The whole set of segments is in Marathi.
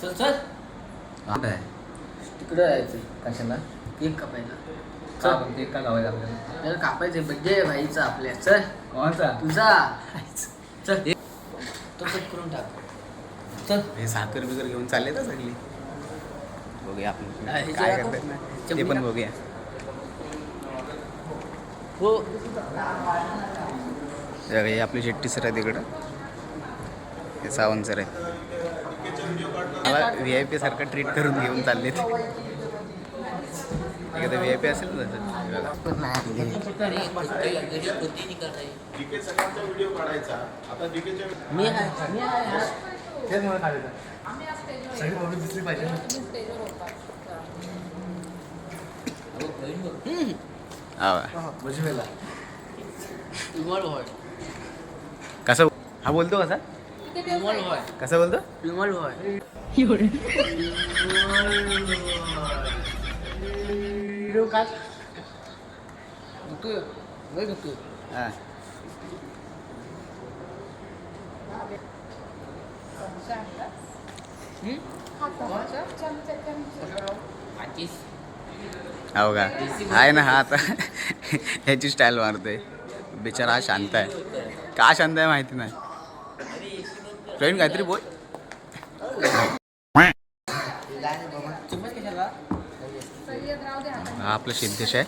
चल चल. काय? तिकडं जायचं कशाला? केक कापायला. चल. केक का लावायचा आपल्याला त्याला कापायचं बड्डे आहे भाईचा आपल्या. चल. कोणाचा? तुझा. चल तो कट करून टाक. चल. हे साखर बिकर घेऊन चालले तर सगळी. बघूया आपण हा, काय करतात. ना ते पण. बघूया. हो बघा, हे आपली शेट्टी सर आहे तिकडं. हे सावंत सर आहे. मला व्ही आय पी सारखं ट्रीट करून घेऊन चालले ते एखादं व्ही आय पी असेल ना कसं? हा बोलतो कसा? कसा बोलतो? विमल व्हिडिओ हा. हो का? आहे ना हा आता. ह्याची स्टाईल मारतोय. बिचारा हा शांत आहे. का शांत आहे माहिती नाही. प्रवीण काहीतरी बोल. हा आपला सिद्धेश आहे.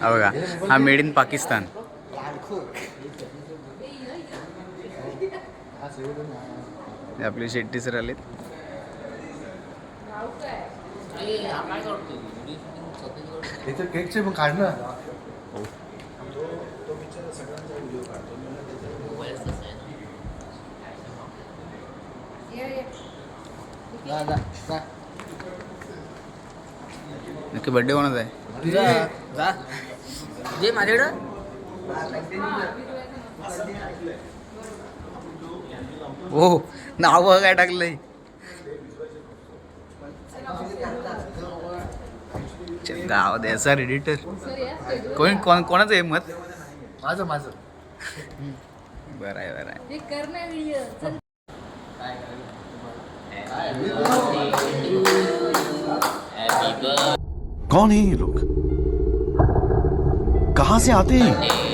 हा बघा हा मेड इन पाकिस्तान. आपले शेट्टी सर आलेत. इथे केकचे पण काढ ना. नक्की बड्डे कोणाचा आहे? जा. जा जे माझ्याकडं? हो नाव काय टाकलंय? गाव द्यायचा एडिटर कोण कोण कोणाचं आहे मत? माझं माझं. बरं आहे बरं आहे. हे कौन है ये लोग? कहां से आते हैं?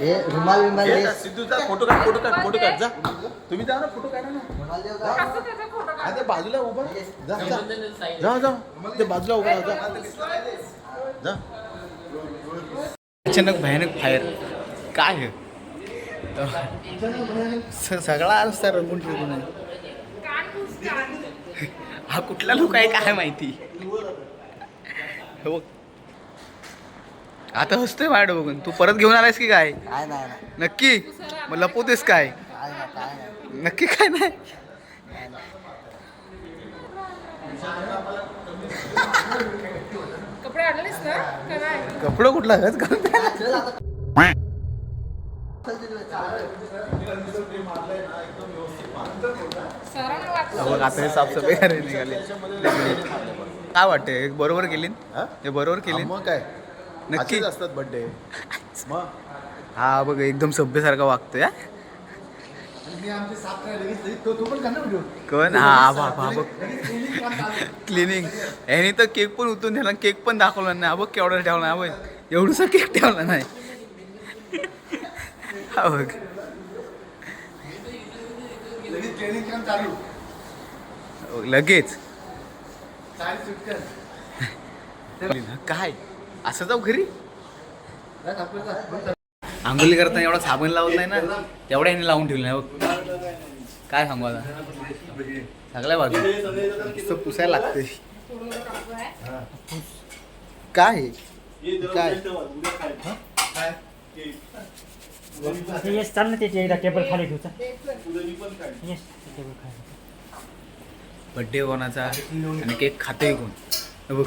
हे रुमाल बिमाल ये दे. ना, सिद्धूचा फोटो काढ फोटो काढ फोटो काढ जा. तुम्ही जा ना फोटो काढा ना. रुमाल देऊ का? हा, ते बाजूला उभा. जा जा. जा जा. ते बाजूला उभा राहा, जा. जा. अचानक भयानक फायर काय हे? स- सगळा रस्ता रंगून कान. हा कुठला लोक आहे काय माहिती? हे बघ. आता हसतोय माझ्याकडे बघून. तू परत घेऊन आलायस की काय? काय नाही नाही. नक्की? मग लपवतेस काय? काय नाही काय नाही. नक्की काय नाही? कपडे आणलेस ना? का नाही? कपडं कुठला हस घालून सरांना वाटलं. बघ आता हे साफसफाई करायला निघाले. काय वाटते हे बरोबर केली? हे? बरोबर केली मग काय? नक्की. असेच असतात बर्थडे मग? हा बघ एकदम सभ्यसारखा वागतोय हा. कोण? हा बघ हा बघ. क्लिनिंग ह्यानी तर केक पण उतरून ठेवला केक पण दाखवला नाही. हा बघ केवढा ठेवला हा बघ एवढूसा केक ठेवला नाही. हा बघ. लगेच हो, काय? असं जाऊ घरी. आंघोळी करताना एवढा साबण लावत नाही ना तेवढ्या ह्याने लावून ठेवलं नाही बघ. काय सांगू आता? सगळ्या बाजू नुसतं पुसायला लागते काय? हे? काय? येस चाल ना त्याची एकदा टेबल खाली ठेवचा येस टेबल खाली. बड्डे कोणाचा? आणि केक खाते कोण? बघ.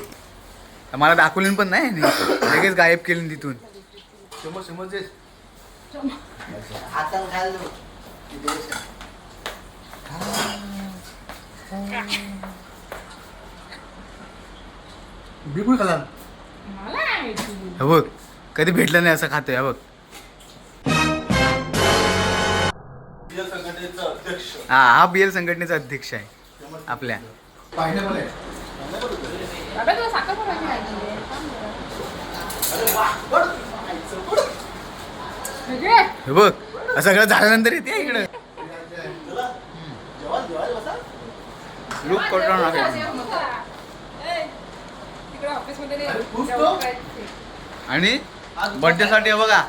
मला दाखवली पण नाही. लगेच गायब केली तिथून. समोर समोर जे हातानं खायला बिलकुल खाला. हे बघ कधी भेटलं नाही असं खातोय हे बघ. या संघटनेचा अध्यक्ष. हा हा बी एल संघटनेचा अध्यक्ष आहे आपल्या. हे बघ सगळं झाल्यानंतर येते इकडं. लुक करून आणि बर्थडे साठी बघा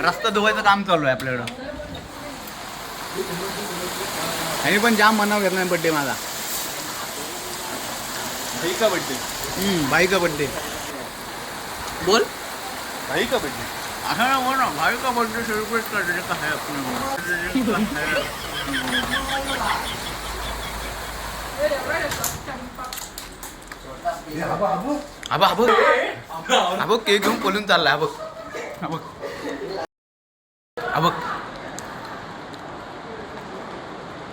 रस्ता धुवायचं काम चालू आहे आपल्याकडं. आणि पण जाम मनाव घेतला नाही बर्थडे माझा. भाई का बड्डे हम्म, भाई का बर्थडे बोल. भाई का असं ना बोल ना भाई का बर्थडे सेलिब्रेट करते का है अपने ए, एवढा नको. चंपा. अबा अबो. अबो केक घेऊन पळून चाललाय अबक अबक अबक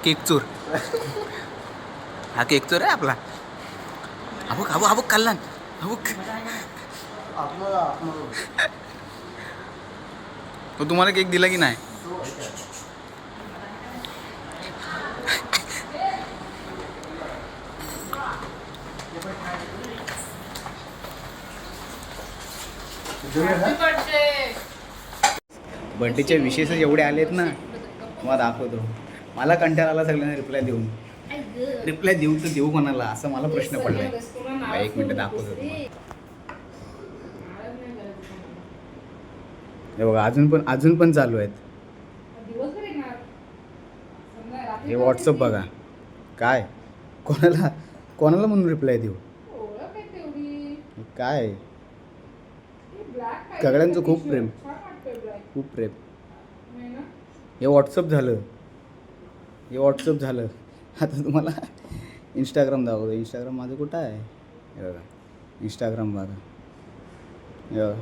केक चोर. हा केक चोर आहे आपला? अबक अबो अबक कल्लान अबक तो तुम्हाला केक दिला की नाही. बर्थडेचे विशेष एवढे आलेत ना तुम्हाला दाखवतो. मला कंटाळा आला सगळ्यांना रिप्लाय देऊन. रिप्लाय देऊ तर देऊ कोणाला असं मला प्रश्न पडलाय. थांबा एक मिनिट दाखवतो हे बघा अजून पण अजून पण चालू आहेत. हे व्हॉट्सअप बघा. काय? कोणाला कोणाला म्हणून रिप्लाय देऊ? काय? सगळ्यांचं खूप प्रेम. खूप प्रेम. हे व्हॉट्सअप झालं. हे व्हॉट्सअप झालं. आता तुम्हाला इंस्टाग्राम दाखवतो. इंस्टाग्राम माझं कुठं आहे? हे बघा इंस्टाग्राम बघा हे? बघा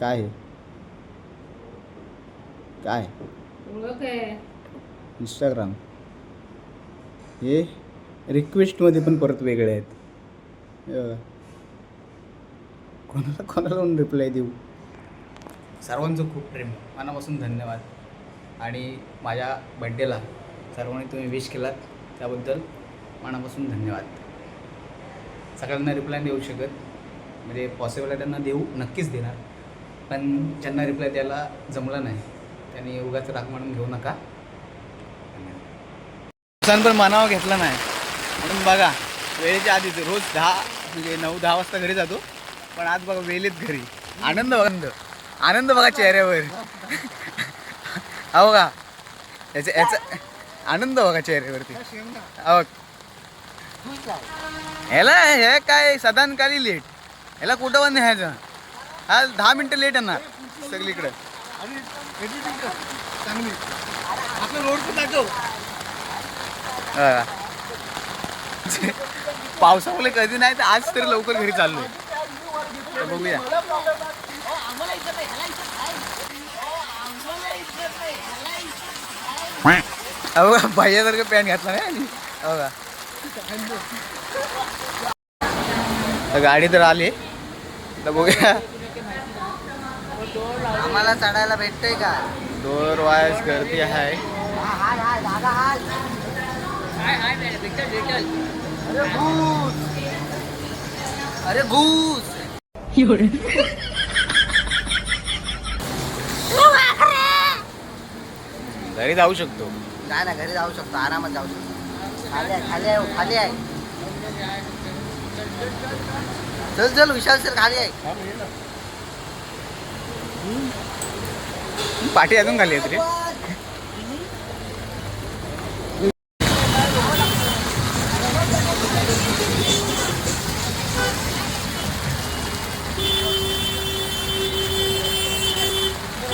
काय? हे काय आहे. इंस्टाग्राम हे रिक्वेस्टमध्ये पण परत वेगळे आहेत. हे बघा कोणाला कोणाला रिप्लाय देऊ? सर्वांचं खूप प्रेम मनापासून धन्यवाद. आणि माझ्या बड्डेला सर्वांनी तुम्ही विश केलात त्याबद्दल मनापासून धन्यवाद. सगळ्यांना रिप्लाय देऊ शकत. म्हणजे पॉसिबल आहे त्यांना देऊ नक्कीच देणार. पण ज्यांना रिप्लाय द्यायला जमलं नाही त्यांनी उगाच राग म्हणून घेऊ नका. नुकसान पण मानावा घेतला नाही. म्हणून बघा वेळेच्या आधीच रोज दहा म्हणजे नऊ दहा वाजता घरी जातो. पण आज बघा वेळेत घरी. आनंद आनंद आनंद बघा चेहऱ्यावर. हो का याचा याचा आनंद बघा चेहऱ्यावरती. हो ह्याला हे काय सदानकाली लेट ह्याला कुठं पण न्यायचं हा दहा मिनटं लेट येणार सगळीकडं. चांगली. आपलं रोड पण दाखव. पावसामुळे कधी नाही तर आज तरी लवकर घरी चाललोय. तर बघूया. अहो भाईयासारखं पॅन्ट घातला नाही हो का गाडी तर आली. तर बघूया. आम्हाला चढायला भेटतंय का? दोर वायस गर्दी आहे. अरे घूस घरी जाऊ शकतो. काय ना घरी जाऊ शकतो. आरामात जाऊ शकतो. खाली आहे खाली आहे हो, खाली आहे. चल चल विशाल सर खाली आहे. पाठी अजून खाली आहे तरी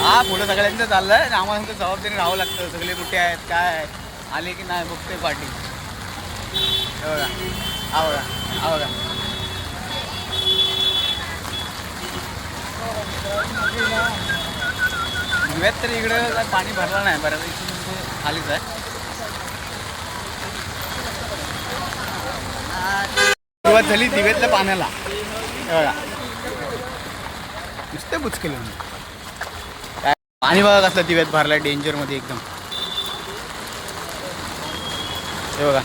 हा पुढं सगळ्यांचं चाललंय. आम्हाला जबाबदारी राहावं लागतं. सगळे कुठे आहेत काय आले की नाही बघते पाठी. बघा हा बघा हा बघा दिव्यात तर इकडं काय पाणी भरलं नाही बऱ्यापैकी म्हणजे खालीच आहे. सुरुवात झाली दिव्यातल्या पाण्याला. हे बघा. नुसते बुचकेले काय पाणी बघा कसलं दिव्यात भरलाय डेंजरमध्ये एकदम. हे बघा.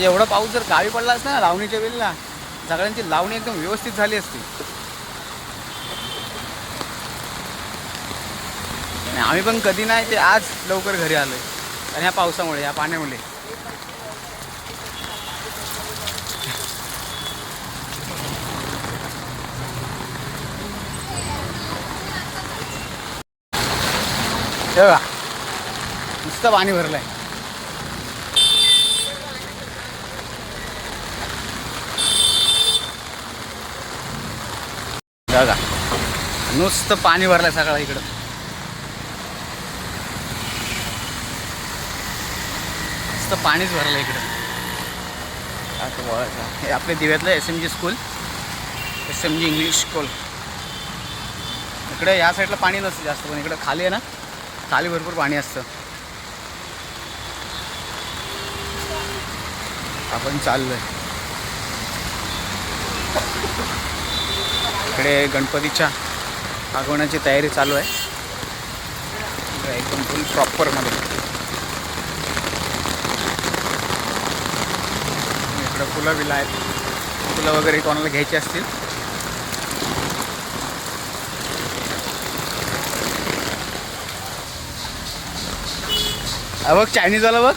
म्हणजे एवढा पाऊस जर गावी पडला असता ना लावणीच्या वेळेला सगळ्यांची लावणी एकदम व्यवस्थित झाली असती. आम्ही पण कधी नाही ते आज लवकर घरी आलोय. आणि ह्या पावसामुळे ह्या पाण्यामुळे. नुसतं पाणी भरलंय. बघा. नुसतं पाणी भरलंय सगळं इकडं. नुसतं पाणीच भरलं इकडं. असं बघायचं हे आपल्या दिव्यातलं S M G school S M G English school इकडे या साईडला पाणी नसतं जास्त पण इकडं खाली आहे ना खाली भरपूर पाणी असतं. आपण चाललो आहे इकडे गणपतीच्या आगमनाची तयारी चालू आहे. एकदम फुल प्रॉपरमध्ये इकडं फुलं बिलं आहेत. फुलं वगैरे कोणाला घ्यायची असतील? हा बघ चायनीजवाला बघ.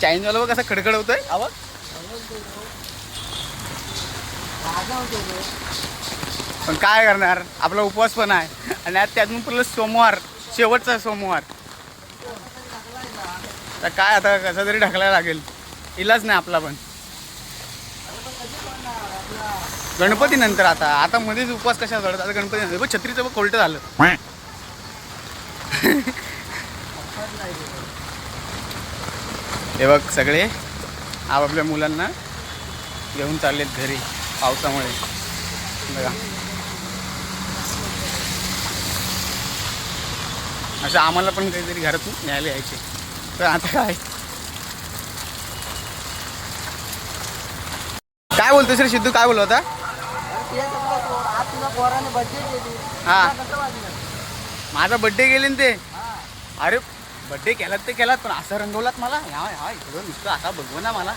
चायनीजवाला बघ कसा खडखड होतोय हा पण काय करणार? आपला उपवास पण आहे. आणि आज त्यातून पुढलं सोमवार शेवटचा सोमवार. तर काय आता कसं तरी ढकलायला लागेल. इलाज नाही आपला पण. गणपती नंतर आता. आता मध्येच उपवास कशा चढत आता गणपती नंतर. बघ छत्रीचं बघ खोलटं झालं. हे बघ सगळे आपापल्या मुलांना घेऊन चाललेत घरी पावसामुळे. बघा. असं आम्हाला पण काहीतरी घरातून न्यायला यायचे. तर आता काय? काय बोलतो सर सिद्धू? काय बोलत होता? हा. माझा बड्डे गेले ना ते. अरे बड्डे केलात ते केलात पण असं रंगवलात मला? ह्या ह्या इकडं नुसतं असा बघू ना मला.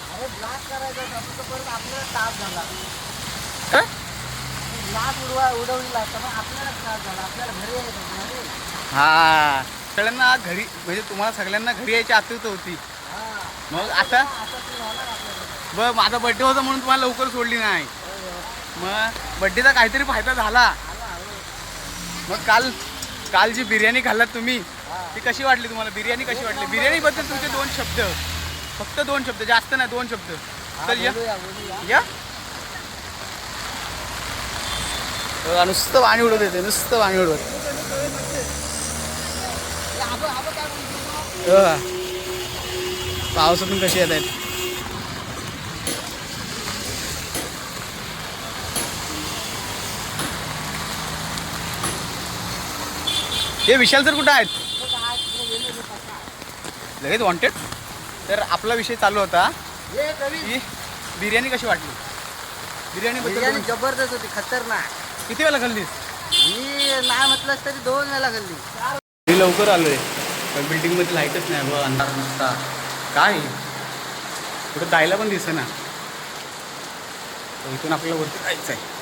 काय? हा. सगळ्यांना घरी म्हणजे तुम्हाला सगळ्यांना घरी यायची आतुरता होती. मग आता ब माझा बड्डे होता म्हणून तुम्हाला लवकर सोडली नाही. मग बड्डेचा काहीतरी फायदा झाला. मग काल काल जी बिर्याणी खाल्लात तुम्ही ती कशी वाटली तुम्हाला? बिर्याणी कशी वाटली? बिर्याणी बद्दल तुमचे दोन शब्द. फक्त दोन शब्द जास्त नाही दोन शब्द. तर या. नुसतं पाणी उडवत येते नुसतं पाणी उडवत पावसातून कशी येत आहेत? हे विशाल सर कुठं आहेत? लगेच वॉन्टेड तर आपला विषय चालू होता. की बिर्याणी कशी वाटली? बिर्याणी बिर्याणी बद्दल जबरदस्त होती खतरनाक. किती वेळा खाल्लीस? मी नाही म्हटलंस तरी दोन वेळा खाल्ली. मी लवकर आलोय. पण बिल्डिंगमध्ये लाईटच नाही बघ अंधार नुसता काय? कुठं जायला पण दिसेना. इथून आपल्याला वरती जायचं आहे